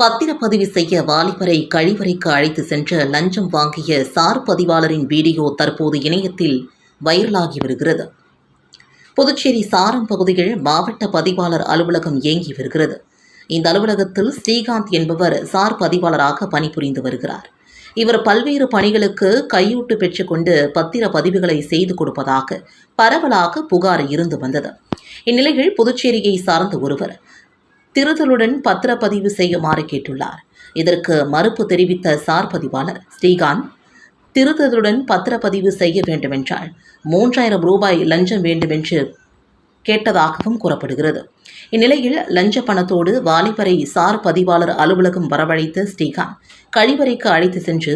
பத்திரப்பதிவு செய்ய வாலிபரை கழிவறைக்கு அழைத்து சென்ற லஞ்சம் வாங்கிய சார் பதிவாளரின் வீடியோ தற்போது இணையத்தில் வைரலாகி வருகிறது. புதுச்சேரி சாரம் பகுதியில் மாவட்ட பதிவாளர் அலுவலகம் இயங்கி வருகிறது. இந்த அலுவலகத்தில் ஸ்ரீகாந்த் என்பவர் சார் பதிவாளராக பணிபுரிந்து வருகிறார். இவர் பல்வேறு பணிகளுக்கு கையூட்டு பெற்றுக்கொண்டு பத்திர பதிவுகளை செய்து கொடுப்பதாக பரவலாக புகார் இருந்து வந்தது. இந்நிலையில் புதுச்சேரியை சார்ந்த ஒருவர் திருத்தலுடன் பத்திரப்பதிவு செய்யுமாறு கேட்டுள்ளார். இதற்கு மறுப்பு தெரிவித்த சார் பதிவாளர் ஸ்ரீகாந்த் திருத்தலுடன் பத்திரப்பதிவு செய்ய வேண்டுமென்றால் மூன்றாயிரம் ரூபாய் லஞ்சம் வேண்டுமென்று கேட்டதாகவும் கூறப்படுகிறது. இந்நிலையில் லஞ்ச பணத்தோடு வாலிபரை சார் பதிவாளர் அலுவலகம் வரவழைத்த ஸ்ரீகாந்த் கழிவறைக்கு அழைத்து சென்று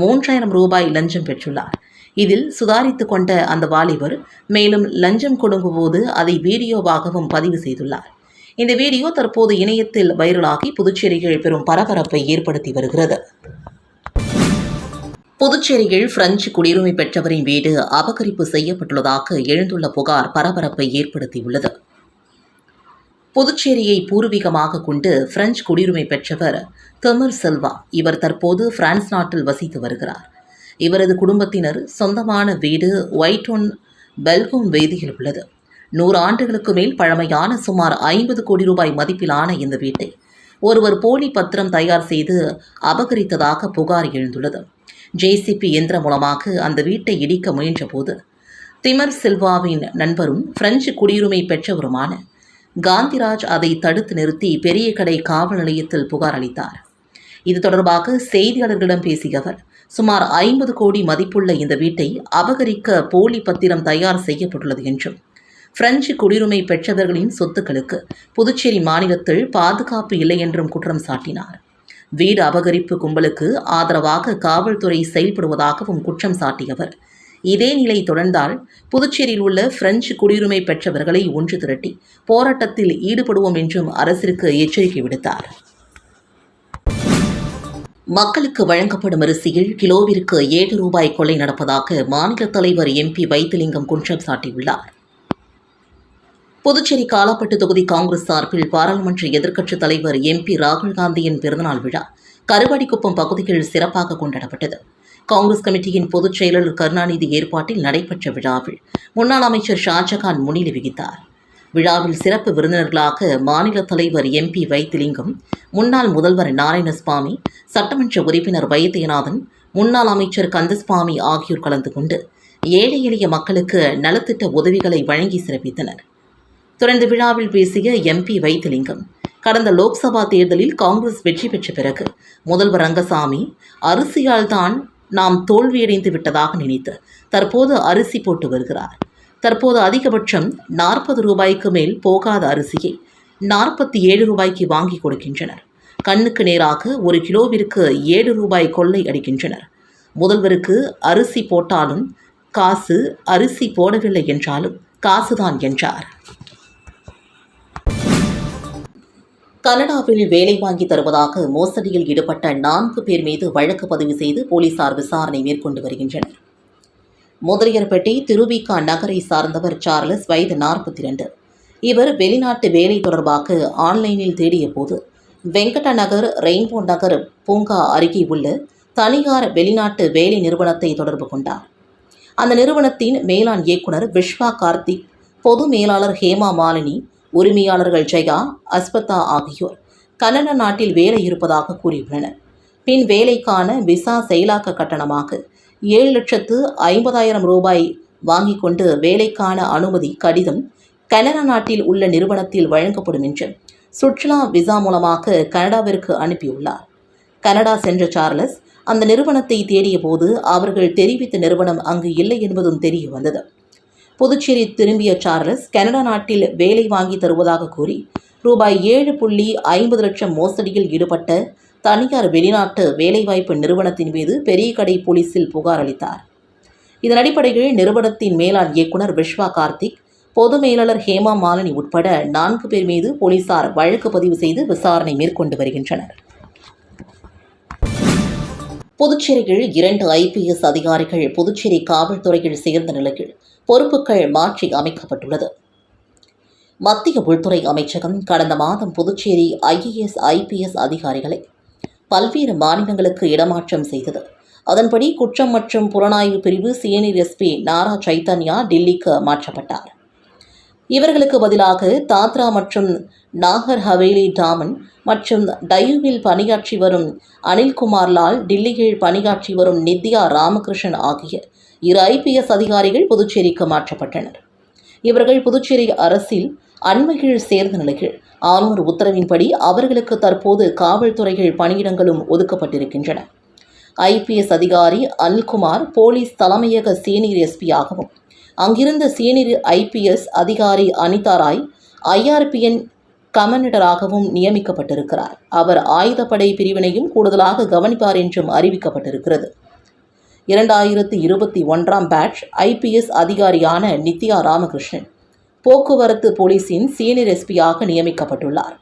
மூன்றாயிரம் ரூபாய் லஞ்சம் பெற்றுள்ளார். இதில் சுதாரித்து கொண்ட அந்த வாலிபர் மேலும் லஞ்சம் கொடுங்கும்போது அதை வீடியோவாகவும் பதிவு செய்துள்ளார். இந்த வீடியோ தற்போது இணையத்தில் வைரலாகி புதுச்சேரியில் பெரும் பரபரப்பை ஏற்படுத்தி வருகிறது. புதுச்சேரியில் பிரெஞ்சு குடியுரிமை பெற்றவரின் வீடு அபகரிப்பு செய்யப்பட்டுள்ளதாக எழுந்துள்ள புகார் பரபரப்பை ஏற்படுத்தியுள்ளது. புதுச்சேரியை பூர்வீகமாக கொண்டு பிரெஞ்சு குடியுரிமை பெற்றவர் தெமர் செல்வா இவர் தற்போது பிரான்ஸ் நாட்டில் வசித்து வருகிறார். இவரது குடும்பத்தினர் சொந்தமான வீடு ஒயிட் ஒன் பெல்கோம் வேதியில் உள்ளது. நூறு ஆண்டுகளுக்கு மேல் பழமையான சுமார் ஐம்பது கோடி ரூபாய் மதிப்பிலான இந்த வீட்டை ஒருவர் போலி பத்திரம் தயார் செய்து அபகரித்ததாக புகார் எழுந்துள்ளது. ஜேசிபி இயந்திரம் மூலமாக அந்த வீட்டை இடிக்க முயன்றபோது திமர் சில்வாவின் நண்பரும் பிரெஞ்சு குடியுரிமை பெற்றவருமான காந்திராஜ் அதை தடுத்து நிறுத்தி பெரிய கடை காவல் நிலையத்தில் புகார் அளித்தார். இது தொடர்பாக செய்தியாளர்களிடம் பேசிய அவர் சுமார் ஐம்பது கோடி மதிப்புள்ள இந்த வீட்டை அபகரிக்க போலி பத்திரம் தயார் செய்யப்பட்டுள்ளது என்றும் பிரெஞ்சு குடியுரிமை பெற்றவர்களின் சொத்துக்களுக்கு புதுச்சேரி மாநிலத்தில் பாதுகாப்பு இல்லை என்றும் குற்றம் சாட்டினார். வீடு அபகரிப்பு கும்பலுக்கு ஆதரவாக காவல்துறை செயல்படுவதாகவும் குற்றம் சாட்டியவர். இதே நிலை தொடர்ந்தால் புதுச்சேரியில் உள்ள பிரெஞ்சு குடியுரிமை பெற்றவர்களை ஒன்று திரட்டி போராட்டத்தில் ஈடுபடுவோம் என்றும் அரசிற்கு எச்சரிக்கை விடுத்தார். மக்களுக்கு வழங்கப்படும் அரிசியில் கிலோவிற்கு ஏழு ரூபாய் கொள்ளை நடப்பதாக மாநில தலைவர் எம்பி வைத்திலிங்கம் குற்றம் சாட்டியுள்ளார். புதுச்சேரி காலாப்பட்டு தொகுதி காங்கிரஸ் சார்பில் பாராளுமன்ற எதிர்க்கட்சித் தலைவர் எம்பி ராகுல் காந்தியின் பிறந்தநாள் விழா கருவாடிக்குப்பம் பகுதியில் சிறப்பாக கொண்டாடப்பட்டது. காங்கிரஸ் கமிட்டியின் பொதுச் செயலாளர் கருணாநிதி ஏற்பாட்டில் நடைபெற்ற விழாவில் முன்னாள் அமைச்சர் ஷாஜகான் முன்னிலை வகித்தார். விழாவில் சிறப்பு விருந்தினர்களாக மாநில தலைவர் எம்பி வைத்திலிங்கம் முன்னாள் முதல்வர் நாராயணசுவாமி சட்டமன்ற உறுப்பினர் வைத்தியநாதன் முன்னாள் அமைச்சர் கந்தசுவாமி ஆகியோர் கலந்து கொண்டு ஏழை எளிய மக்களுக்கு நலத்திட்ட உதவிகளை வழங்கி சிறப்பித்தனர். தொடர்ந்து விழாவில் பேசிய எம்பி வைத்திலிங்கம் கடந்த லோக்சபா தேர்தலில் காங்கிரஸ் வெற்றி பெற்ற பிறகு முதல்வர் ரங்கசாமி அரிசியால் தான் நாம் தோல்வியடைந்து விட்டதாக நினைத்து தற்போது அரிசி போட்டு வருகிறார். தற்போது அதிகபட்சம் நாற்பது ரூபாய்க்கு மேல் போகாத அரிசியை நாற்பத்தி ஏழு ரூபாய்க்கு வாங்கி கொடுக்கின்றனர். கண்ணுக்கு நேராக ஒரு கிலோவிற்கு ஏழு ரூபாய் கொள்ளை அடிக்கின்றனர். முதல்வருக்கு அரிசி போட்டாலும் காசு அரிசி போடவில்லை என்றாலும் காசுதான் என்றார். கனடாவில் வேலை வாங்கி தருவதாக மோசடியில் ஈடுபட்ட நான்கு பேர் மீது வழக்கு பதிவு செய்து போலீசார் விசாரணை மேற்கொண்டு வருகின்றனர். முதலியர்பட்டி திருவிகா நகரை சார்ந்தவர் சார்லஸ் வயது நாற்பத்தி இரண்டு இவர் வெளிநாட்டு வேலை தொடர்பாக ஆன்லைனில் தேடிய போது வெங்கட நகர் ரெயின்போ நகர் பூங்கா அருகே உள்ள தனியார் வெளிநாட்டு வேலை நிறுவனத்தை தொடர்பு கொண்டார். அந்த நிறுவனத்தின் மேலாண் இயக்குனர் விஸ்வா கார்த்திக் பொது மேலாளர் ஹேமா மாலினி உரிமையாளர்கள் ஜெயா அஸ்பத்தா ஆகியோர் கனடா நாட்டில் வேலை இருப்பதாக கூறியுள்ளனர். பின் வேலைக்கான விசா செயலாக்க கட்டணமாக ஏழு லட்சத்து ஐம்பதாயிரம் ரூபாய் வாங்கி கொண்டு வேலைக்கான அனுமதி கடிதம் கனடா நாட்டில் உள்ள நிறுவனத்தில் வழங்கப்படும் என்று சுற்றுலா விசா மூலமாக கனடாவிற்கு அனுப்பியுள்ளார். கனடா சென்ற சார்லஸ் அந்த நிறுவனத்தை தேடிய போது அவர்கள் தெரிவித்த நிறுவனம் அங்கு இல்லை என்பதும் தெரிய வந்தது. புதுச்சேரி திரும்பிய சார்லஸ் கனடா நாட்டில் வேலை வாங்கி தருவதாக கூறி ரூபாய் ஏழு புள்ளி ஐம்பது லட்சம் மோசடியில் ஈடுபட்ட தனியார் வெளிநாட்டு வேலைவாய்ப்பு நிறுவனத்தின் மீது பெரிய கடை போலீசில் புகார் அளித்தார். இதன் அடிப்படையில் நிறுவனத்தின் மேலாண் இயக்குனர் விஸ்வா கார்த்திக் பொது மேலாளர் ஹேமா மாலினி உட்பட நான்கு பேர் மீது போலீசார் வழக்கு பதிவு செய்து விசாரணை மேற்கொண்டு வருகின்றனர். புதுச்சேரியில் இரண்டு ஐபிஎஸ் அதிகாரிகள் புதுச்சேரி காவல்துறையில் சேர்ந்த நிலையில் பொறுப்புகள் மாற்றி அமைக்கப்பட்டுள்ளது. மத்திய உள்துறை அமைச்சகம் கடந்த மாதம் புதுச்சேரி ஐஏஎஸ் ஐபிஎஸ் அதிகாரிகளை பல்வேறு மாநிலங்களுக்கு இடமாற்றம் செய்தது. அதன்படி குற்றம் மற்றும் புலனாய்வு பிரிவு சீனியர் எஸ்பி நாரா சைத்தன்யா டில்லிக்கு மாற்றப்பட்டார். இவர்களுக்கு பதிலாக தாத்ரா மற்றும் நாகர் ஹவேலி டாமன் மற்றும் டையூவில் பணியாற்றி வரும் அனில்குமார் லால் டில்லியில் பணியாற்றி வரும் நித்யா ராமகிருஷ்ணன் ஆகிய இரு ஐபிஎஸ் அதிகாரிகள் புதுச்சேரிக்கு மாற்றப்பட்டனர். இவர்கள் புதுச்சேரி அரசில் அண்மையில் சேர்ந்த நிலையில் ஆளுநர் உத்தரவின்படி அவர்களுக்கு தற்போது காவல்துறைகள் பணியிடங்களும் ஒதுக்கப்பட்டிருக்கின்றன. ஐபிஎஸ் அதிகாரி அனில்குமார் போலீஸ் தலைமையக சீனியர் எஸ்பியாகவும் அங்கிருந்த சீனியர் ஐபிஎஸ் அதிகாரி அனிதா ராய் ஐஆர்பிஎன் கமாண்டராகவும் நியமிக்கப்பட்டிருக்கிறார். அவர் ஆயுதப்படை பிரிவினையும் கூடுதலாக கவனிப்பார் என்றும் அறிவிக்கப்பட்டிருக்கிறது. இரண்டாயிரத்தி இருபத்தி ஒன்றாம் பேட்ச் ஐபிஎஸ் அதிகாரியான நித்யா ராமகிருஷ்ணன். போக்குவரத்து போலீஸின் சீனியர் எஸ்பியாக நியமிக்கப்பட்டுள்ளார்.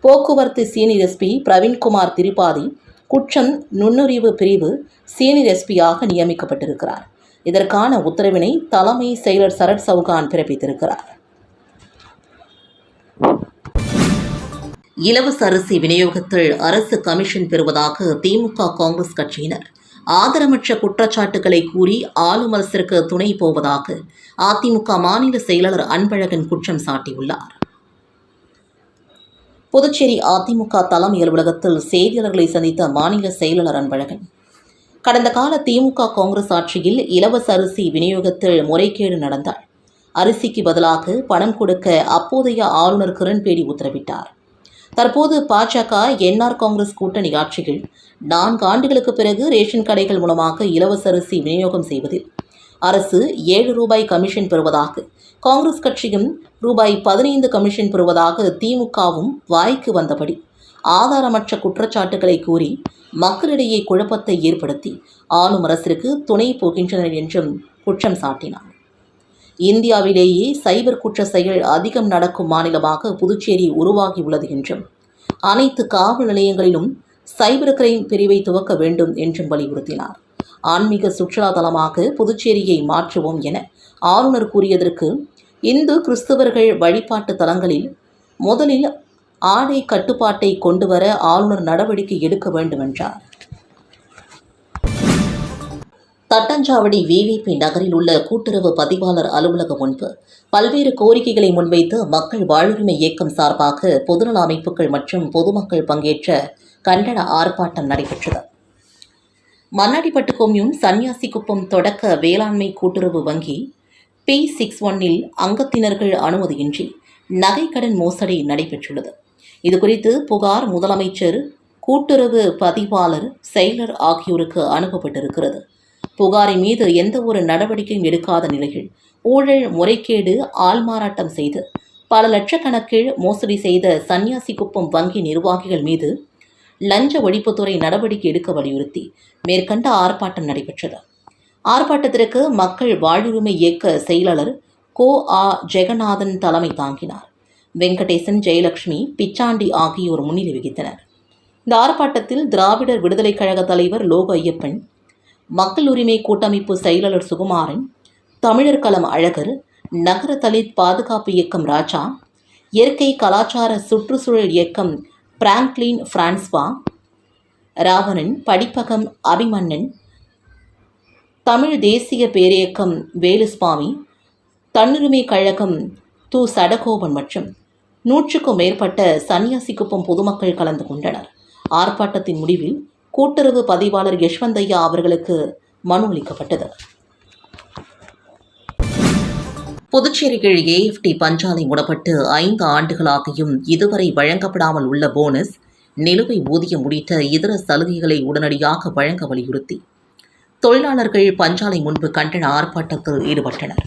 போக்குவரத்து சீனியர் எஸ்பி பிரவீன்குமார் திரிபாதி குற்றம் நுண்ணறிவு பிரிவு சீனியர் எஸ்பியாக நியமிக்கப்பட்டிருக்கிறார். இதற்கான உத்தரவினை தலைமை செயலர் சரத் சவுகான் பிறப்பித்திருக்கிறார். இலவச அரிசி விநியோகத்தில் அரசு கமிஷன் பெறுவதாக திமுக காங்கிரஸ் கட்சியினர். ஆதரமற்ற குற்றச்சாட்டுகளை கூறி ஆளுமரசிற்கு துணை போவதாக அதிமுக மாநில செயலாளர் அன்பழகன் குற்றம் சாட்டியுள்ளார். புதுச்சேரி அதிமுக தலைமை அலுவலகத்தில் செய்தியாளர்களை சந்தித்த மாநில செயலாளர் அன்பழகன் கடந்த கால திமுக காங்கிரஸ் ஆட்சியில் இலவச அரிசி விநியோகத்தில் முறைகேடு நடந்தால் அரிசிக்கு பதிலாக பணம் கொடுக்க அப்போதைய ஆளுநர் கிரண்பேடி உத்தரவிட்டார். தற்போது பாஜக என்ஆர் காங்கிரஸ் கூட்டணி ஆட்சியில் நான்கு ஆண்டுகளுக்கு பிறகு ரேஷன் கடைகள் மூலமாக இலவச அரிசி விநியோகம் செய்வதில் அரசு ஏழு ரூபாய் கமிஷன் பெறுவதாக காங்கிரஸ் கட்சியும் ரூபாய் பதினைந்து கமிஷன் பெறுவதாக திமுகவும் வாய்க்கு வந்தபடி ஆதாரமற்ற குற்றச்சாட்டுகளை கூறி மக்களிடையே குழப்பத்தை ஏற்படுத்தி ஆளும் அரசிற்கு துணை போகின்றனர் என்றும் குற்றம் சாட்டினார். இந்தியாவிலேயே சைபர் குற்ற செயல் அதிகம் நடக்கும் மாநிலமாக புதுச்சேரி உருவாகியுள்ளது என்றும் அனைத்து காவல் நிலையங்களிலும் சைபர் கிரைம் பிரிவை துவக்க வேண்டும் என்றும் வலியுறுத்தினார். ஆன்மீக சுற்றுலா தலமாக புதுச்சேரியை மாற்றுவோம் என ஆளுநர் கூறியதற்கு இந்து கிறிஸ்தவர்கள் வழிபாட்டு தலங்களில் முதலில் ஆடை கட்டுப்பாட்டை கொண்டுவர ஆளுநர் நடவடிக்கை எடுக்க வேண்டும் என்றார். தட்டஞ்சாவடி விவிபி நகரில் உள்ள கூட்டுறவு பதிவாளர் அலுவலகம் முன்பு பல்வேறு கோரிக்கைகளை முன்வைத்து மக்கள் வாழ்வுரிமை இயக்கம் சார்பாக பொதுநல அமைப்புகள் மற்றும் பொதுமக்கள் பங்கேற்ற கண்டன ஆர்ப்பாட்டம் நடைபெற்றது. மண்ணாடிப்பட்டு கொம்யூன் சன்னியாசிக்குப்பம் தொடக்க வேளாண்மை கூட்டுறவு வங்கி பி சிக்ஸ் ஒன்னில் அங்கத்தினர்கள் அனுமதியின்றி நகைக்கடன் மோசடி நடைபெற்றுள்ளது. இதுகுறித்து புகார் முதலமைச்சர் கூட்டுறவு பதிவாளர் செயலர் ஆகியோருக்கு அனுப்பப்பட்டிருக்கிறது. புகாரின் மீது எந்த ஒரு நடவடிக்கையும் எடுக்காத நிலையில் ஊழல் முறைகேடு ஆள்மாறாட்டம் செய்து பல லட்சக்கணக்கில் மோசடி செய்த சன்னியாசி குப்பம் வங்கி நிர்வாகிகள் மீது லஞ்ச ஒழிப்புத்துறை நடவடிக்கை எடுக்க வலியுறுத்தி மேற்கண்ட ஆர்ப்பாட்டம் நடைபெற்றது. ஆர்ப்பாட்டத்திற்கு மக்கள் வாழ்வுரிமை இயக்க செயலாளர் கோ. ஆ. ஜெகநாதன் தலைமை தாங்கினார். வெங்கடேசன் ஜெயலட்சுமி பிச்சாண்டி ஆகியோர் முன்னிலை வகித்தனர். இந்த ஆர்ப்பாட்டத்தில் திராவிடர் விடுதலைக் கழக தலைவர் லோக ஐயப்பன் மக்கள் உரிமை கூட்டமைப்பு செயலாளர் சுகுமாரன் தமிழர் களம் அழகர் நகர தலித் பாதுகாப்பு இயக்கம் ராஜா இயற்கை கலாச்சார சுற்றுச்சூழல் இயக்கம் பிராங்க்லின் பிரான்ஸ்வா ராவணன் படிப்பகம் அபிமன்னன் தமிழ் தேசிய பேரியக்கம் வேலுஸ்வாமி தன்னுரிமை கழகம் து. சடகோபன் மற்றும் நூற்றுக்கும் மேற்பட்ட சன்னியாசிக்குப்பம் பொதுமக்கள் கலந்து கொண்டனர். ஆர்ப்பாட்டத்தின் முடிவில் கூட்டுறவு பதிவாளர் யஷ்வந்தையா அவர்களுக்கு மனு அளிக்கப்பட்டது. புதுச்சேரியில் ஏஎஃப்டி பஞ்சாலை மூடப்பட்டு ஐந்து ஆண்டுகளாகியும் இதுவரை வழங்கப்படாமல் உள்ள போனஸ் நிலுவை ஊதியம் உள்ளிட்ட இதர சலுகைகளை உடனடியாக வழங்க வலியுறுத்தி. தொழிலாளர்கள் பஞ்சாலை முன்பு கண்டன ஆர்ப்பாட்டத்தில் ஈடுபட்டனர்.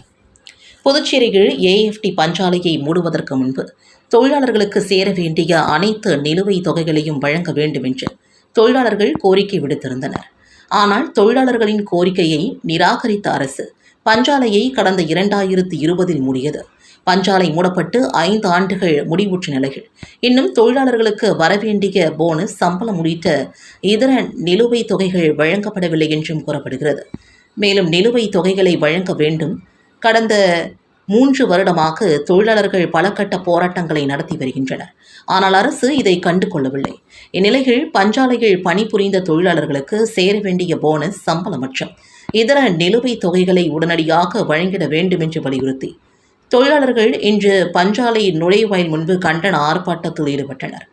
புதுச்சேரியில் ஏஎஃப்டி பஞ்சாலையை மூடுவதற்கு முன்பு தொழிலாளர்களுக்கு சேர வேண்டிய அனைத்து நிலுவைத் தொகைகளையும் வழங்க வேண்டும் என்று தொழிலாளர்கள் கோரிக்கை விடுத்திருந்தனர். ஆனால் தொழிலாளர்களின் கோரிக்கையை நிராகரித்த அரசு பஞ்சாலையை கடந்த இரண்டாயிரத்து இருபதில் மூடியது. பஞ்சாலை மூடப்பட்டு ஐந்து ஆண்டுகள் முடிவுற்ற நிலையில் இன்னும் தொழிலாளர்களுக்கு வரவேண்டிய போனஸ் சம்பளம் உள்ளிட்ட இதர நிலுவைத் தொகைகள் வழங்கப்படவில்லை என்றும் கூறப்படுகிறது. மேலும் நிலுவைத் தொகைகளை வழங்க வேண்டும். கடந்த மூன்று வருடமாக தொழிலாளர்கள் பல கட்ட போராட்டங்களை நடத்தி வருகின்றனர். ஆனால் அரசு இதை கண்டு கொள்ளவில்லை இந்நிலையில் பஞ்சாலையில் பணிபுரிந்த தொழிலாளர்களுக்கு சேர வேண்டிய போனஸ் சம்பளம் மற்றும் இதர நிலுவைத் தொகைகளை உடனடியாக வழங்கிட வேண்டும் என்று வலியுறுத்தி. தொழிலாளர்கள் இன்று பஞ்சாலை நுழைவாயில் முன்பு கண்டன ஆர்ப்பாட்டத்தில் ஈடுபட்டனர்.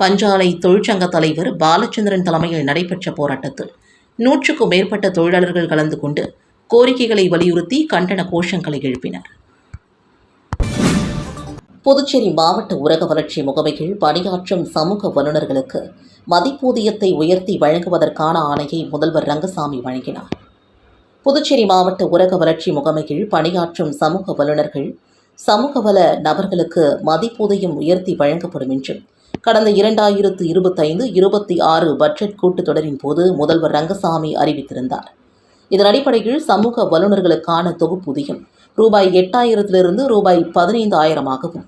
பஞ்சாலை தொழிற்சங்க தலைவர் பாலச்சந்திரன் தலைமையில் நடைபெற்ற போராட்டத்தில் நூற்றுக்கும் மேற்பட்ட தொழிலாளர்கள் கலந்து கொண்டு கோரிக்கைகளை வலியுறுத்தி கண்டன கோஷங்களை எழுப்பினர். புதுச்சேரி மாவட்ட ஊரக வளர்ச்சி முகமைகள் பணியாற்றும் சமூக வல்லுநர்களுக்கு மதிப்பூதியத்தை உயர்த்தி வழங்குவதற்கான ஆணையை முதல்வர் ரங்கசாமி வழங்கினார். புதுச்சேரி மாவட்ட ஊரக வளர்ச்சி முகமைகள் பணியாற்றும் சமூக வல்லுநர்கள் சமூக வள நபர்களுக்கு மதிப்பூதியம் உயர்த்தி வழங்கப்படும் என்றும் கடந்த இரண்டாயிரத்து இருபத்தைந்து இருபத்தி ஆறு பட்ஜெட் கூட்டத்தொடரின் போது முதல்வர் ரங்கசாமி அறிவித்திருந்தார். இதன் அடிப்படையில் சமூக வல்லுநர்களுக்கான தொகுப்பூதியம் ரூபாய் எட்டாயிரத்திலிருந்து ரூபாய் பதினைந்து ஆயிரமாகவும்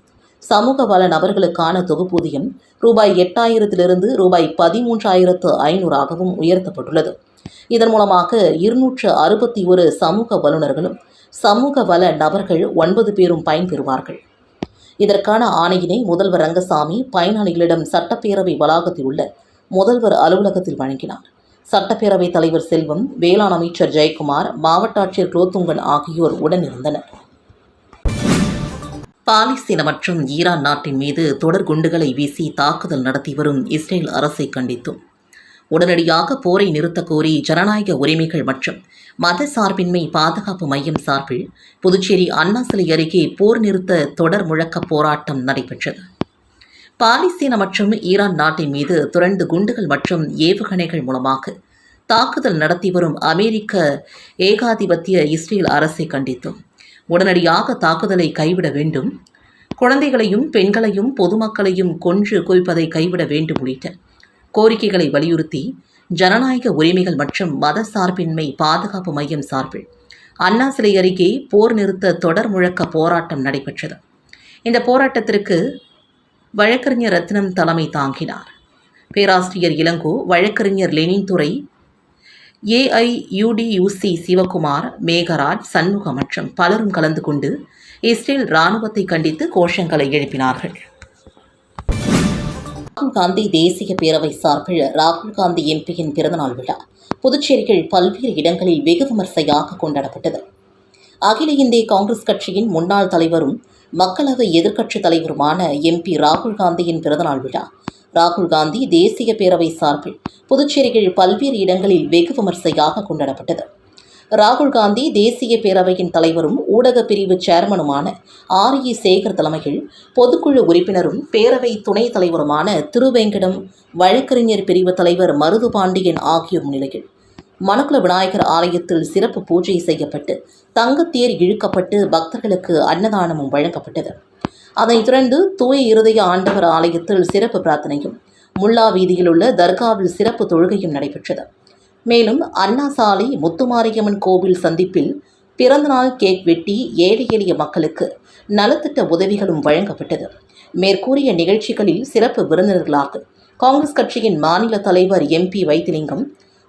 சமூக வள நபர்களுக்கான தொகுப்பூதியம் ரூபாய் எட்டாயிரத்திலிருந்து ரூபாய் பதிமூன்றாயிரத்து ஐநூறாகவும் உயர்த்தப்பட்டுள்ளது. இதன் மூலமாக இருநூற்று அறுபத்தி ஒரு சமூக வல்லுநர்களும் சமூக வள நபர்கள் ஒன்பது பேரும் பயன்பெறுவார்கள். இதற்கான ஆணையினை முதல்வர் ரங்கசாமி பயனாளிகளிடம் சட்டப்பேரவை வளாகத்தில் உள்ள முதல்வர் அலுவலகத்தில் வழங்கினார். சட்டப்பேரவைத் தலைவர் செல்வம் வேளாண் அமைச்சர் ஜெயக்குமார் மாவட்ட ஆட்சியர் குலோத்துங்கன் ஆகியோர் உடனிருந்தனர். பாலஸ்தீன மற்றும் ஈரான் நாட்டின் மீது தொடர் குண்டுகளை வீசி தாக்குதல் நடத்தி வரும் இஸ்ரேல் அரசை கண்டித்தும். உடனடியாக போரை நிறுத்தக் கோரி ஜனநாயக உரிமைகள் மற்றும் மத சார்பின்மை பாதுகாப்பு மையம் சார்பில் புதுச்சேரி அண்ணா சிலை அருகே போர் நிறுத்த தொடர் முழக்க போராட்டம் நடைபெற்றது. பாலஸ்தீன மற்றும் ஈரான் நாட்டின் மீது தொடர்ந்து குண்டுகள் மற்றும் ஏவுகணைகள் மூலமாக தாக்குதல் நடத்தி வரும் அமெரிக்க ஏகாதிபத்திய இஸ்ரேல் அரசை கண்டித்தும். உடனடியாக தாக்குதலை கைவிட வேண்டும். குழந்தைகளையும் பெண்களையும் பொதுமக்களையும் கொன்று குவிப்பதை கைவிட வேண்டும் உள்ளிட்ட கோரிக்கைகளை வலியுறுத்தி ஜனநாயக உரிமைகள் மற்றும் மத சார்பின்மை பாதுகாப்பு மையம் சார்பில் அண்ணா சிலை அருகே போர் நிறுத்த தொடர் முழக்க போராட்டம் நடைபெற்றது. இந்த போராட்டத்திற்கு வழக்கறிஞர் ரத்னம் தலைமை தாங்கினார். பேராசிரியர் இளங்கோ வழக்கறிஞர் லெனின் துறை ஏஐயுடியுசி சிவகுமார் மேகராஜ் சண்முகம் மற்றும் பலரும் கலந்து கொண்டு இஸ்ரேல் இராணுவத்தை கண்டித்து கோஷங்களை எழுப்பினார்கள். ராகுல் காந்தி தேசிய பேரவை சார்பில் ராகுல் காந்தி எம்பியின் பிறந்தநாள் விழா புதுச்சேரியில் பல்வேறு இடங்களில் வெகு விமர்சையாக கொண்டாடப்பட்டது. அகில இந்திய காங்கிரஸ் கட்சியின் முன்னாள் தலைவரும் மக்களவை எதிர்க்கட்சித் தலைவருமான எம்பி ராகுல் காந்தியின் பிறந்தநாள் விழா ராகுல் காந்தி தேசிய பேரவை சார்பில் புதுச்சேரியில் பல்வேறு இடங்களில் வெகு விமர்சையாக கொண்டாடப்பட்டது. ராகுல் காந்தி தேசிய பேரவையின் தலைவரும் ஊடக பிரிவு சேர்மனுமான ஆர். இ சேகர் தலைமையில் பொதுக்குழு உறுப்பினரும் பேரவை துணைத் தலைவருமான திருவேங்கடம் வழக்கறிஞர் பிரிவு தலைவர் மருது பாண்டியன் ஆகியோர் முன்னிலையில் மணக்குள விநாயகர் ஆலயத்தில் சிறப்பு பூஜை செய்யப்பட்டு தங்கத்தேர் இழுக்கப்பட்டு பக்தர்களுக்கு அன்னதானமும் வழங்கப்பட்டது. அதைத் தொடர்ந்து தூய இருதய ஆண்டவர் ஆலயத்தில் சிறப்பு பிரார்த்தனையும் முல்லா வீதியில் உள்ள தர்காவில் சிறப்பு தொழுகையும் நடைபெற்றது. மேலும் அண்ணா சாலை முத்துமாரியம்மன் கோவில் சந்திப்பில் பிறந்தநாள் கேக் வெட்டி ஏழை எளிய மக்களுக்கு நலத்திட்ட உதவிகளும் வழங்கப்பட்டது. மேற்கூறிய நிகழ்ச்சிகளில் சிறப்பு விருந்தினர்களாக காங்கிரஸ் கட்சியின் மாநில தலைவர் எம்பி வைத்திலிங்கம்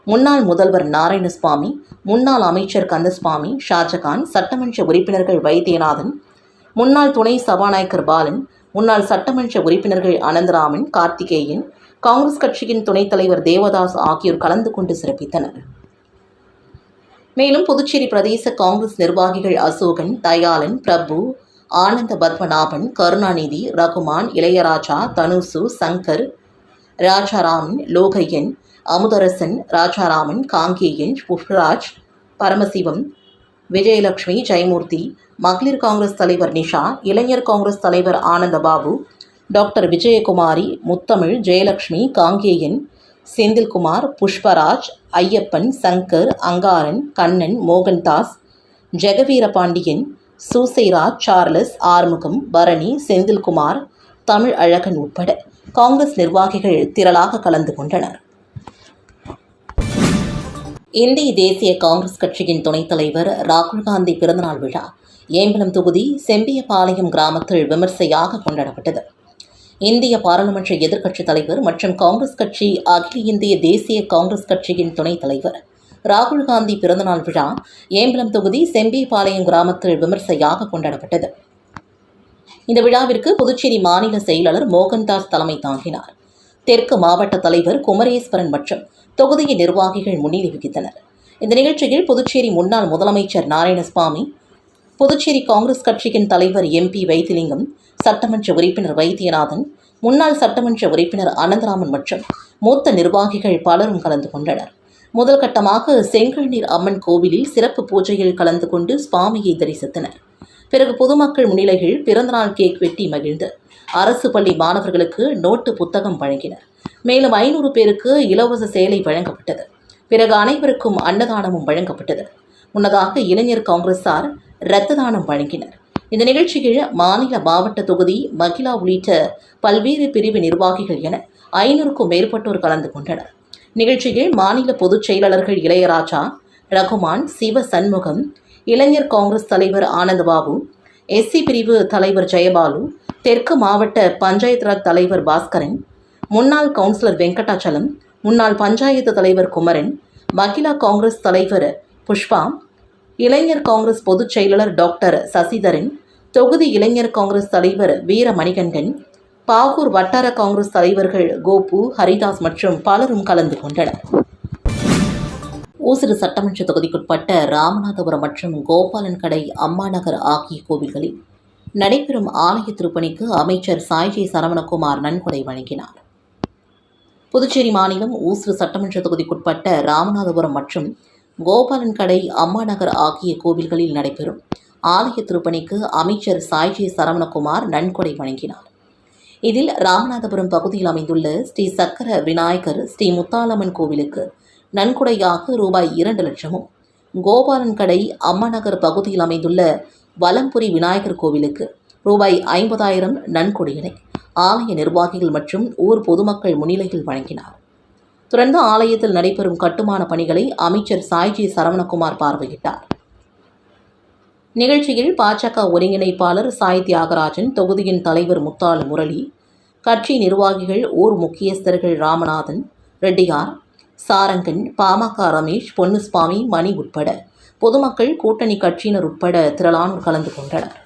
முன்னாள் முதல்வர் நாராயணசுவாமி முன்னாள் அமைச்சர் கந்தசுவாமி ஷாஜகான் சட்டமன்ற உறுப்பினர்கள் வைத்தியநாதன் முன்னாள் துணை சபாநாயகர் பாலன் முன்னாள் சட்டமன்ற உறுப்பினர்கள் அனந்தராமன் கார்த்திகேயன் காங்கிரஸ் கட்சியின் துணைத் தலைவர் தேவதாஸ் ஆகியோர் கலந்து கொண்டு சிறப்பித்தனர். மேலும் புதுச்சேரி பிரதேச காங்கிரஸ் நிர்வாகிகள் அசோகன் தயாளன் பிரபு ஆனந்த பத்மநாபன் கருணாநிதி ரகுமான் இளையராஜா தனுசு சங்கர் ராஜாராமன் லோகையன் அமுதரசன் ராஜாராமன் காங்கேயன் புஷ்ராஜ் பரமசிவம் விஜயலட்சுமி ஜெயமூர்த்தி மகளிர் காங்கிரஸ் தலைவர் நிஷா இளைஞர் காங்கிரஸ் தலைவர் ஆனந்தபாபு டாக்டர் விஜயகுமாரி முத்தமிழ் ஜெயலட்சுமி காங்கேயன் செந்தில்குமார் புஷ்பராஜ் ஐயப்பன் சங்கர் அங்காரன் கண்ணன் மோகன்தாஸ் ஜெகவீரபாண்டியன் சூசைராஜ் சார்லஸ் ஆறுமுகம் பரணி செந்தில்குமார் தமிழ் அழகன் உட்பட காங்கிரஸ் நிர்வாகிகள் திரளாக கலந்து கொண்டனர். இந்திய தேசிய காங்கிரஸ் கட்சியின் துணைத் தலைவர் ராகுல் காந்தி பிறந்தநாள் விழா ஏம்பலம் தொகுதி செம்பியபாளையம் கிராமத்தில் விமர்சையாக கொண்டாடப்பட்டது. இந்திய பாராளுமன்ற எதிர்க்கட்சித் தலைவர் மற்றும் காங்கிரஸ் கட்சி அகில இந்திய தேசிய காங்கிரஸ் கட்சியின் துணைத் தலைவர் ராகுல் காந்தி பிறந்தநாள் விழா ஏம்பலம் தொகுதி செம்பியபாளையம் கிராமத்தில் விமர்சையாக கொண்டாடப்பட்டது. இந்த விழாவிற்கு புதுச்சேரி மாநில செயலாளர் மோகன்தாஸ் தலைமை தாங்கினார். தெற்கு மாவட்ட தலைவர் குமரேஸ்வரன் மற்றும் தொகுதியின் நிர்வாகிகள் முன்னிலை வகித்தனர். இந்த நிகழ்ச்சியில் புதுச்சேரி முன்னாள் முதலமைச்சர் நாராயணசுவாமி புதுச்சேரி காங்கிரஸ் கட்சியின் தலைவர் எம்பி வைத்திலிங்கம் சட்டமன்ற உறுப்பினர் வைத்தியநாதன் முன்னாள் சட்டமன்ற உறுப்பினர் அனந்தராமன் மற்றும் மூத்த நிர்வாகிகள் பலரும் கலந்து கொண்டனர். முதல் கட்டமாக செங்கல்நீர் அம்மன் கோவிலில் சிறப்பு பூஜையில் கலந்து கொண்டு சுவாமியை தரிசித்தனர். பிறகு பொதுமக்கள் முன்னிலையில் பிறந்தநாள் கேக் வெட்டி மகிழ்ந்தனர் அரசு பள்ளி மாணவர்களுக்கு நோட்டு புத்தகம் வழங்கினர். மேலும் ஐநூறு பேருக்கு இலவச சேலை வழங்கப்பட்டது. பிறகு அனைவருக்கும் அன்னதானமும் வழங்கப்பட்டது. முன்னதாக இளைஞர் காங்கிரஸார் இரத்த தானம் வழங்கினர். இந்த நிகழ்ச்சியில் மாநில மாவட்ட தொகுதி மகிழா உள்ளிட்ட பல்வேறு பிரிவு நிர்வாகிகள் என ஐநூறுக்கும் மேற்பட்டோர் கலந்து கொண்டனர். நிகழ்ச்சியில் மாநில பொதுச் செயலாளர்கள் இளையராஜா ரகுமான் சிவ சண்முகம் இளைஞர் காங்கிரஸ் தலைவர் ஆனந்தபாபு எஸ்சி பிரிவு தலைவர் ஜெயபாலு தெற்கு மாவட்ட பஞ்சாயத்து ராஜ் தலைவர் பாஸ்கரன் முன்னாள் கவுன்சிலர் வெங்கடாச்சலம் முன்னாள் பஞ்சாயத்து தலைவர் குமரன் மகிழா காங்கிரஸ் தலைவர் புஷ்பா இளைஞர் காங்கிரஸ் பொதுச் செயலாளர் டாக்டர் சசிதரன் தொகுதி இளைஞர் காங்கிரஸ் தலைவர் வீர மணிகண்டன் பாகூர் வட்டார காங்கிரஸ் தலைவர்கள் கோபு ஹரிதாஸ் மற்றும் பலரும் கலந்து கொண்டனர். ஊசிறு சட்டமன்ற தொகுதிக்குட்பட்ட ராமநாதபுரம் மற்றும் கோபாலன் கடை அம்மா நகர் ஆகிய கோவில்களில் நடைபெறும் ஆலய திருப்பணிக்கு அமைச்சர் சாய்ஜி சரவணகுமார் நன்கொடை வழங்கினார். புதுச்சேரி மாநிலம் ஊசுறு சட்டமன்ற தொகுதிக்குட்பட்ட ராமநாதபுரம் மற்றும் கோபாலன் கடை அம்மா நகர் ஆகிய கோவில்களில் நடைபெறும் ஆலய திருப்பணிக்கு அமைச்சர் சாய்ஜி சரவணகுமார் நன்கொடை வழங்கினார். இதில் ராமநாதபுரம் பகுதியில் அமைந்துள்ள ஸ்ரீ சக்கர விநாயகர் ஸ்ரீ முத்தாலம்மன் கோவிலுக்கு நன்கொடையாக ரூபாய் இரண்டு லட்சமும் கோபாலன் கடை அம்மாநகர் பகுதியில் அமைந்துள்ள வலம்புரி விநாயகர் கோவிலுக்கு ரூபாய் ஐம்பதாயிரம் நன்கொடையினை ஆலய நிர்வாகிகள் மற்றும் ஊர் பொதுமக்கள் முன்னிலையில் வழங்கினார். தொடர்ந்து ஆலயத்தில் நடைபெறும் கட்டுமான பணிகளை அமைச்சர் சாய்ஜி சரவணகுமார் பார்வையிட்டார். நிகழ்ச்சியில் பாஜக ஒருங்கிணைப்பாளர் சாய் தியாகராஜன் தொகுதியின் தலைவர் முத்தாலு முரளி கட்சி நிர்வாகிகள் ஊர் முக்கியஸ்தர்கள் ராமநாதன் ரெட்டியார் சாரங்கன் பாமக ரமேஷ் பொன்னுசுவாமி மணி உட்பட பொதுமக்கள் கூட்டணி கட்சியினர் உட்பட திரளானோர் கலந்து கொண்டனர்.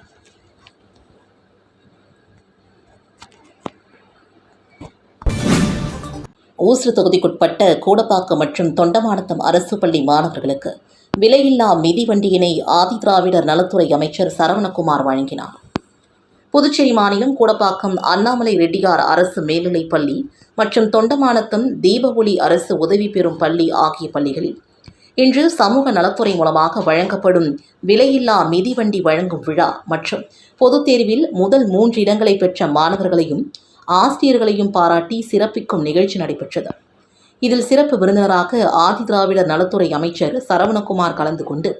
ஊசுறு தொகுதிக்குட்பட்ட கூடப்பாக்கம் மற்றும் தொண்டமானத்தம் அரசு பள்ளி மாணவர்களுக்கு விலையில்லா மிதிவண்டியினை ஆதிதிராவிடர் நலத்துறை அமைச்சர் சரவணகுமார் வழங்கினார். புதுச்சேரி மாநிலம் கூடப்பாக்கம் அண்ணாமலை ரெட்டியார் அரசு மேல்நிலைப் பள்ளி மற்றும் தொண்டமானத்தம் தீபஒளி அரசு உதவி பெறும் பள்ளி ஆகிய பள்ளிகளில் இன்று சமூக நலத்துறை மூலமாக வழங்கப்படும் விலையில்லா மிதிவண்டி வழங்கும் விழா மற்றும் பொதுத் தேர்வில் முதல் மூன்று இடங்களை பெற்ற மாணவர்களையும் ஆசிரியர்களையும் பாராட்டி சிறப்பிக்கும் நிகழ்ச்சி நடைபெற்றது. இதில் சிறப்பு விருந்தினராக ஆதி திராவிடர் நலத்துறை அமைச்சர் சரவணகுமார் கலந்து கொண்டு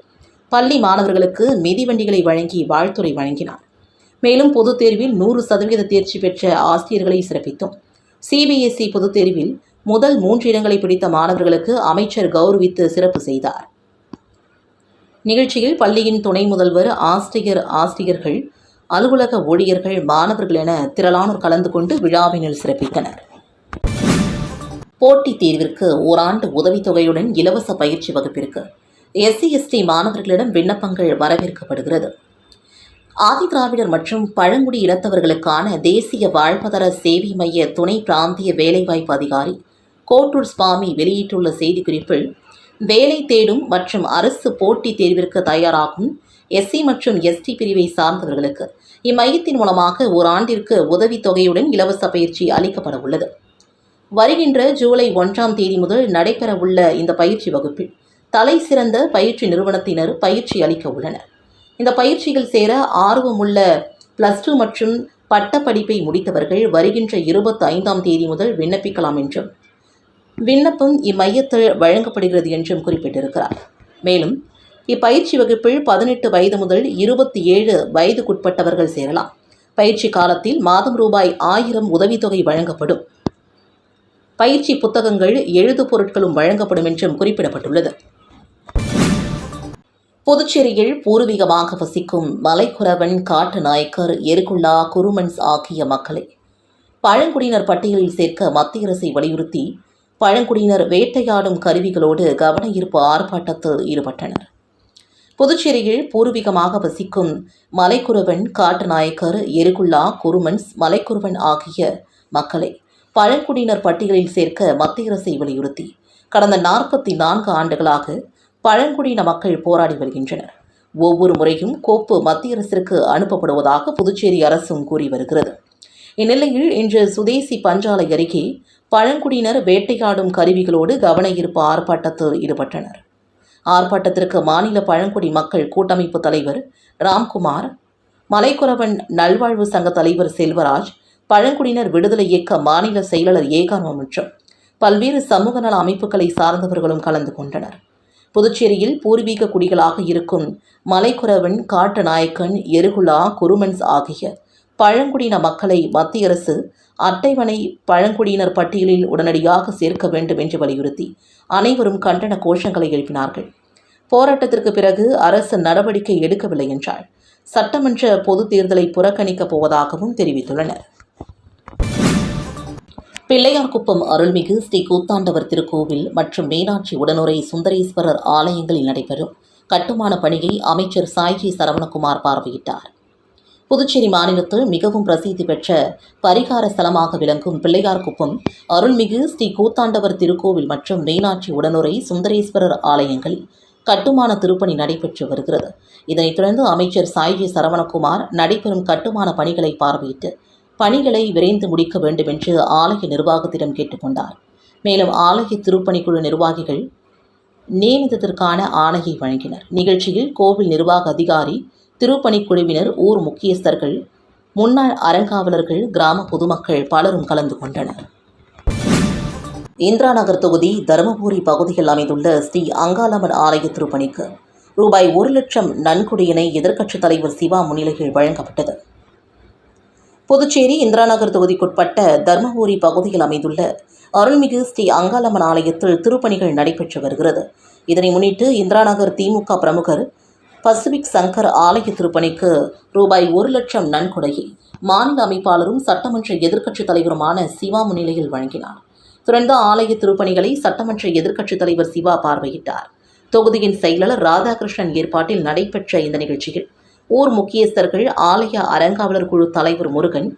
பள்ளி மாணவர்களுக்கு மிதிவண்டிகளை வழங்கி வாழ்த்துறை வழங்கினார். மேலும் பொதுத் தேர்வில் நூறு சதவீத தேர்ச்சி பெற்ற ஆசிரியர்களை சிறப்பித்தோம் சிபிஎஸ்இ பொதுத் தேர்வில் முதல் மூன்று இடங்களை பிடித்த மாணவர்களுக்கு அமைச்சர் கௌரவித்து சிறப்பு செய்தார். நிகழ்ச்சியில் பள்ளியின் துணை முதல்வர் ஆசிரியர் ஆசிரியர்கள் அலுவலக ஊழியர்கள் மாணவர்கள் என திரளானோர் கலந்து கொண்டு விழாவினில் சிறப்பித்தனர். போட்டித் தேர்விற்கு ஓராண்டு உதவித்தொகையுடன் இலவச பயிற்சி வகுப்பிற்கு எஸ்சி எஸ்டி மாணவர்களிடம் விண்ணப்பங்கள் வரவேற்கப்படுகிறது. ஆதிதிராவிடர் மற்றும் பழங்குடி இனத்தவர்களுக்கான தேசிய வாழ்வதர சேவை மைய துணை பிராந்திய வேலைவாய்ப்பு அதிகாரி கோட்டூர் சுவாமி வெளியிட்டுள்ள செய்திக்குறிப்பில் வேலை தேடும் மற்றும் அரசு போட்டித் தேர்விற்கு தயாராகும் எஸ்சி மற்றும் எஸ்டி பிரிவை சார்ந்தவர்களுக்கு இம்மையத்தின் மூலமாக ஓராண்டிற்கு உதவித்தொகையுடன் இலவச பயிற்சி அளிக்கப்பட உள்ளது. வருகின்ற ஜூலை ஒன்றாம் தேதி முதல் நடைபெறவுள்ள இந்த பயிற்சி வகுப்பில் தலை சிறந்த பயிற்சி நிறுவனத்தினர் பயிற்சி அளிக்க உள்ளனர். இந்த பயிற்சியில் சேர ஆர்வமுள்ள பிளஸ் டூ மற்றும் பட்டப்படிப்பை முடித்தவர்கள் வருகின்ற இருபத்தி ஐந்தாம் தேதி முதல் விண்ணப்பிக்கலாம் என்றும் விண்ணப்பம் இம்மையத்தில் வழங்கப்படுகிறது என்றும் குறிப்பிட்டிருக்கிறார். மேலும் இப்பயிற்சி வகுப்பில் பதினெட்டு வயது முதல் இருபத்தி ஏழு வயதுக்குட்பட்டவர்கள் சேரலாம். பயிற்சி காலத்தில் மாதம் ரூபாய் ஆயிரம் உதவித்தொகை வழங்கப்படும். பயிற்சி புத்தகங்கள் எழுது பொருட்களும் வழங்கப்படும் என்றும் குறிப்பிடப்பட்டுள்ளது. புதுச்சேரியில் பூர்வீகமாக வசிக்கும் மலைக்குறவன் காட்டு நாயக்கர் எருக்குள்ளா குருமன்ஸ் ஆகிய மக்களை பழங்குடியினர் பட்டியலில் சேர்க்க மத்திய அரசை வலியுறுத்தி பழங்குடியினர் வேட்டையாடும் கருவிகளோடு கவன ஈர்ப்பு ஆர்ப்பாட்டத்தில் ஈடுபட்டனர். புதுச்சேரியில் பூர்வீகமாக வசிக்கும் மலைக்குருவன் காட்டுநாயக்கர் எருகுல்லா குருமன்ஸ் மலைக்குருவன் ஆகிய மக்களை பழங்குடியினர் பட்டியலில் சேர்க்க மத்திய அரசை வலியுறுத்தி கடந்த நாற்பத்தி நான்கு ஆண்டுகளாக பழங்குடியின மக்கள் போராடி வருகின்றனர். ஒவ்வொரு முறையும் கோப்பு மத்திய அரசிற்கு அனுப்பப்படுவதாக புதுச்சேரி அரசும் கூறி வருகிறது. இந்நிலையில் இன்று சுதேசி பஞ்சாலை அருகே பழங்குடியினர் வேட்டையாடும் கருவிகளோடு கவன ஈர்ப்பு ஆர்ப்பாட்டத்தில் ஈடுபட்டனர். ஆர்ப்பாட்டத்திற்கு மாநில பழங்குடி மக்கள் கூட்டமைப்பு தலைவர் ராம்குமார் மலைக்குறவன் நல்வாழ்வு சங்க தலைவர் செல்வராஜ் பழங்குடியினர் விடுதலை இயக்க மாநில செயலாளர் ஏகானம் மற்றும் பல்வேறு சமூக நல அமைப்புகளை சார்ந்தவர்களும் கலந்து கொண்டனர். புதுச்சேரியில் பூர்வீக குடிகளாக இருக்கும் மலைக்குறவன் காட்டநாயக்கன் எருகுலா குருமன்ஸ் ஆகிய பழங்குடியின மக்களை மத்திய அரசு அட்டைவணை பழங்குடியினர் பட்டியலில் உடனடியாக சேர்க்க வேண்டும் என்று வலியுறுத்தி அனைவரும் கண்டன கோஷங்களை எழுப்பினார்கள். போராட்டத்திற்கு பிறகு அரசு நடவடிக்கை எடுக்கவில்லை என்றால் சட்டமன்ற பொதுத் தேர்தலை புறக்கணிக்கப் போவதாகவும் தெரிவித்துள்ளனர். பிள்ளையார்குப்பம் அருள்மிகு ஸ்ரீ கூத்தாண்டவர் திருக்கோவில் மற்றும் மீனாட்சி உடனுரை சுந்தரேஸ்வரர் ஆலயங்களில் நடைபெறும் கட்டுமான பணியை அமைச்சர் சாய்ஜி சரவணகுமார் பார்வையிட்டார். புதுச்சேரி மாநிலத்தில் மிகவும் பிரசித்தி பெற்ற பரிகார ஸ்தலமாக விளங்கும் பிள்ளையார்குப்பம் அருள்மிகு ஸ்ரீ கூத்தாண்டவர் திருக்கோவில் மற்றும் மீனாட்சி உடனுரை சுந்தரேஸ்வரர் ஆலயங்களில் கட்டுமான திருப்பணி நடைபெற்று வருகிறது. இதனைத் தொடர்ந்து அமைச்சர் சாய்ஜி சரவணகுமார் நடைபெறும் கட்டுமான பணிகளை பார்வையிட்டு பணிகளை விரைந்து முடிக்க வேண்டும் என்று ஆலய நிர்வாகத்திடம் கேட்டுக்கொண்டார் மேலும் ஆலய திருப்பணிக்குழு நிர்வாகிகள் நியமித்ததற்கான ஆணையை வழங்கினர். நிகழ்ச்சியில் கோவில் நிர்வாக அதிகாரி திருப்பணிக்குழுவினர் ஊர் முக்கியஸ்தர்கள் முன்னாள் அறங்காவலர்கள் கிராம பொதுமக்கள் பலரும் கலந்து கொண்டனர். இந்திரா நகர் தொகுதி தருமபுரி பகுதியில் அமைந்துள்ள ஸ்ரீ அங்காளம்மன் ஆலய திருப்பணிக்கு ரூபாய் ஒரு லட்சம் நன்கொடையினை எதிர்க்கட்சித் தலைவர் சிவா முன்னிலையில் வழங்கப்பட்டது. புதுச்சேரி இந்திராநகர் தொகுதிக்குட்பட்ட தர்மபுரி பகுதியில் அமைந்துள்ள அருள்மிகு ஸ்ரீ அங்காளம்மன் ஆலயத்தில் திருப்பணிகள் நடைபெற்று வருகிறது. இதனை முன்னிட்டு இந்திராநகர் திமுக பிரமுகர் பசிபிக் சங்கர் ஆலய திருப்பணிக்கு ரூபாய் ஒரு லட்சம் நன்கொடையை மாநில அமைப்பாளரும் சட்டமன்ற எதிர்க்கட்சித் தலைவருமான சிவா முன்னிலையில் வழங்கினார். தொடர்ந்து ஆலய திருப்பணிகளை சட்டமன்ற எதிர்க்கட்சித் தலைவர் சிவா பார்வையிட்டார். தொகுதியின் செயலாளர் ராதாகிருஷ்ணன் ஏற்பாட்டில் நடைபெற்ற இந்த நிகழ்ச்சியில் ஊர் முக்கியஸ்தர்கள் ஆலய அறங்காவலர் குழு தலைவர் முருகன்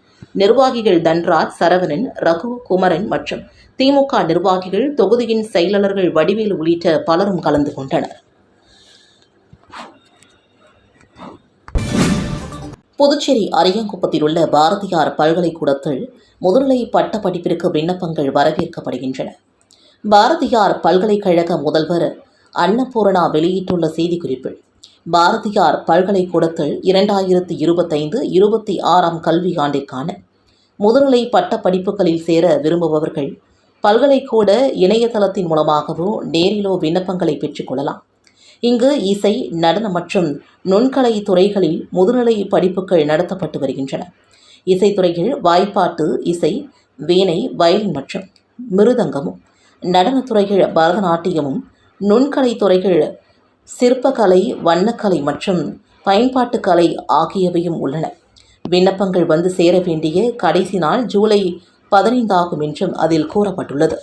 நிர்வாகிகள் தன்ராஜ் சரவணன் ரகு குமரன் மற்றும் திமுக நிர்வாகிகள் தொகுதியின் செயலாளர்கள் வடிவேல் உள்ளிட்ட பலரும் கலந்து கொண்டனர். புதுச்சேரி அரியங்குப்பத்தில் உள்ள பாரதியார் பல்கலைக்கூடத்தில் முதுநிலை பட்ட படிப்பிற்கு விண்ணப்பங்கள் வரவேற்கப்படுகின்றன. பாரதியார் பல்கலைக்கழக முதல்வர் அன்னபூரணா வெளியிட்டுள்ள செய்திக்குறிப்பில் பாரதியார் பல்கலைக்கூடத்தில் இரண்டாயிரத்தி இருபத்தைந்து இருபத்தி ஆறாம் கல்வி ஆண்டிற்கான முதுநிலை பட்ட படிப்புகளில் சேர விரும்புபவர்கள் பல்கலைக்கூட இணையதளத்தின் மூலமாகவோ நேரிலோ விண்ணப்பங்களை பெற்றுக்கொள்ளலாம் இங்கு இசை நடனம் மற்றும் நுண்கலை துறைகளில் முதுநிலை படிப்புகள் நடத்தப்பட்டு வருகின்றன. இசைத்துறையில் வாய்ப்பாட்டு இசை வீணை வயலின் மற்றும் மிருதங்கமும் நடனத்துறைகள் பரதநாட்டியமும் நுண்கலை துறைகள் சிற்பக்கலை வண்ணக்கலை மற்றும் பயன்பாட்டுக்கலை ஆகியவையும் உள்ளன. விண்ணப்பங்கள் வந்து சேர வேண்டிய கடைசி நாள் ஜூலை பதினைந்தாகும் என்றும் அதில் கூறப்பட்டுள்ளது.